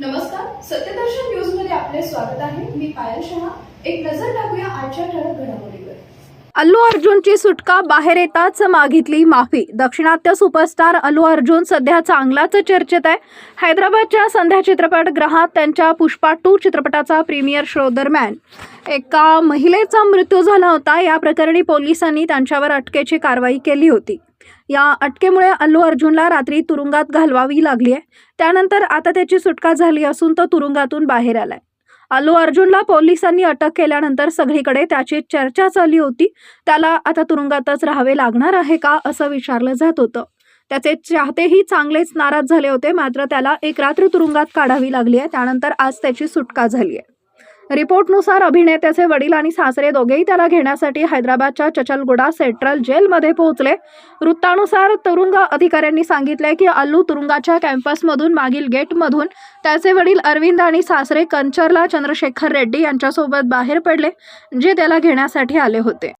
नमस्कार सत्यदर्शन न्यूजमध्ये आपले स्वागत आहे. मी पायल शहा. एक नजर टाकूया आजच्या ठळक घडामोडीवर. अल्लू अर्जुनची सुटका बाहेर येताच मागितली माफी. दक्षिणात्य सुपरस्टार अल्लू अर्जुन सध्या चांगलाच चर्चेत आहे. हैदराबादच्या संध्या चित्रपटगृहात त्यांच्या पुष्पा टू चित्रपटाचा प्रीमियर शो दरम्यान. एका महिलेचा मृत्यू झाला होता. या प्रकरणी पोलिसांनी त्यांच्यावर अटकेची कारवाई केली होती. या अटकेमुळे अल्लू अर्जुनला रात्री तुरुंगात घालवावी लागली आहे. त्यानंतर आता त्याची सुटका झाली असून तो तुरुंगातून बाहेर आलाय. अल्लू अर्जुनला पोलिसांनी अटक केल्यानंतर सगळीकडे त्याची चर्चा चालली होती. त्याला आता तुरुंगातच राहावे लागणार आहे का असं विचारलं जात होतं. त्याचे चाहतेही चांगलेच नाराज झाले होते. मात्र त्याला एक रात्र तुरुंगात काढावी लागली आहे. त्यानंतर आज त्याची सुटका झाली आहे. रिपोर्टनुसार अभिनेत्याचे वडील आणि सासरे दोघेही त्याला घेण्यासाठी हैदराबादच्या चचलगुडा सेंट्रल जेलमध्ये पोहोचले. वृत्तानुसार तुरुंग अधिकाऱ्यांनी सांगितले की अल्लू तुरुंगाच्या कॅम्पसमधून मागील गेटमधून त्याचे वडील अरविंद आणि सासरे कंचरला चंद्रशेखर रेड्डी यांच्यासोबत बाहेर पडले जे त्याला घेण्यासाठी आले होते.